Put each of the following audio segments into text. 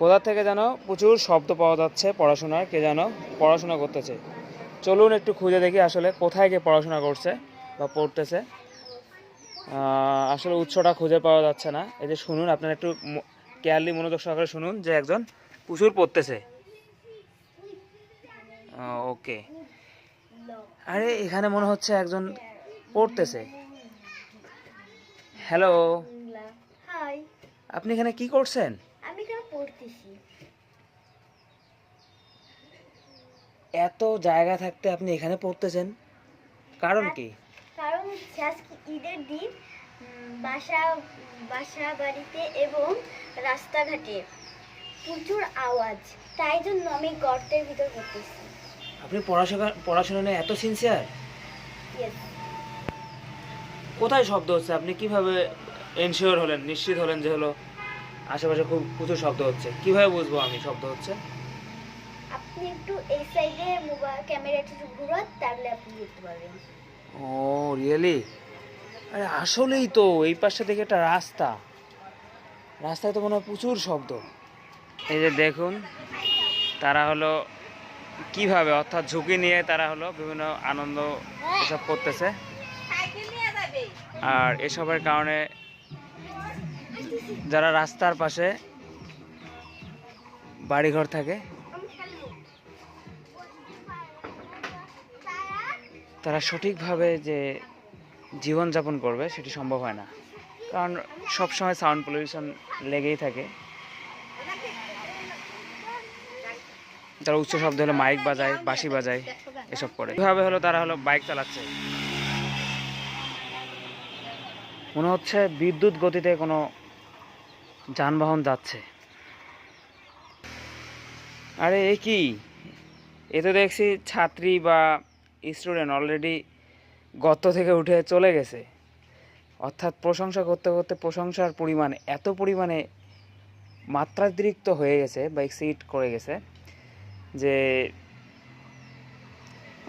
কোথা থেকে যেন প্রচুর শব্দ পাওয়া যাচ্ছে পড়াশোনার, কে যেন পড়াশোনা করতেছে। চলুন একটু খুঁজে দেখি আসলে কোথায় কে পড়াশোনা করছে বা পড়তেছে। আসলে উৎসটা খুঁজে পাওয়া যাচ্ছে না। এই যে শুনুন, আপনারা একটু কেয়ারলি মনোযোগ সহকারে শুনুন যে একজন প্রচুর পড়তেছে। ওকে। আরে, এখানে মনে হচ্ছে একজন পড়তেছে। হ্যালো। আপনি এখানে কি করছেন? আমি কেন পড়তেছি। এত জায়গা থাকতে আপনি এখানে পড়তেছেন? কারণ কি? কারণ আজকে ঈদের দিন বাসা বাসা বাড়িতে এবং রাস্তাঘাটে প্রচুর আওয়াজ। তাই জন্য আমি গর্তের ভিতর পড়তেছি। আপনি পড়াশোনা পড়াশোনা নিয়ে এত সিনসিয়ার কোথায় শব্দ হচ্ছে? আপনি কীভাবে এনশিওর হলেন নিশ্চিত হলেন যে হলো আশেপাশে খুব প্রচুর শব্দ হচ্ছে। কীভাবে বুঝব আমি শব্দ হচ্ছে? আপনি একটু এই সাইডে মোবাইল ক্যামেরাটা একটু ঘুরান তাহলে আপনি দেখতে পারবেন। ও রিয়েলি আরে আসলেই তো এই পাশটা থেকে একটা রাস্তা। রাস্তায় তো মনে হয় প্রচুর শব্দ। এই যে দেখুন তারা হলো কীভাবে অর্থাৎ ঝুঁকি নিয়ে তারা হলো বিভিন্ন আনন্দ এসব করতেছে। আর এসবের কারণে যারা রাস্তার পাশে বাড়িঘর থাকে, তারা সঠিকভাবে যে জীবনযাপন করবে সেটি সম্ভব হয় না। কারণ সবসময় সাউন্ড পলিউশন লেগেই থাকে। তারা উচ্চ শব্দ হলো মাইক বাজায়, বাঁশি বাজায়, এসব করে। কীভাবে হলো তারা হলো বাইক চালাচ্ছে। মনে হচ্ছে বিদ্যুৎ গতিতে কোনো যানবাহন যাচ্ছে। আরে, এ কি? এ তো দেখছি ছাত্রী বা স্টুডেন্ট অলরেডি গর্ত থেকে উঠে চলে গেছে। অর্থাৎ প্রশংসা করতে করতে প্রশংসার পরিমাণ, এত পরিমাণে মাত্রাতিরিক্ত হয়ে গেছে বা এক্সিড করে গেছে যে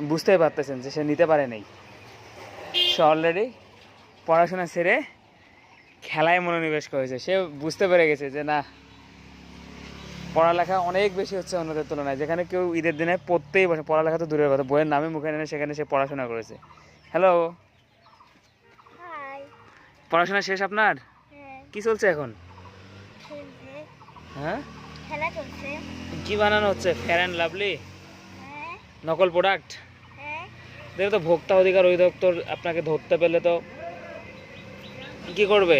বুঝতেই পারতেছেন যে সে নিতে পারে নাই। সে অলরেডি পড়াশোনা ছেড়ে খেলায় মনোনিবেশ করেছে। সে বুঝতে পেরে গেছে যে না পড়ালেখা অনেক বেশি হচ্ছে অন্যদের তুলনায়। যেখানে কেউ ঈদের দিনে পড়তেই বসে পড়ালেখা তো দূরের কথা বইয়ের নামে মুখে নেনে সেখানে সে পড়াশোনা করেছে। হ্যালো পড়াশোনা শেষ আপনার? হ্যাঁ। কি চলছে এখন? হ্যাঁ? কি বানানো হচ্ছে? ফেয়ার অ্যান্ড লাভলি নকল প্রোডাক্ট হ্যাঁ। দেখো তো ভোক্তা অধিকার অধিদপ্তর আপনাকে ধরতে পেলে তো কি করবে?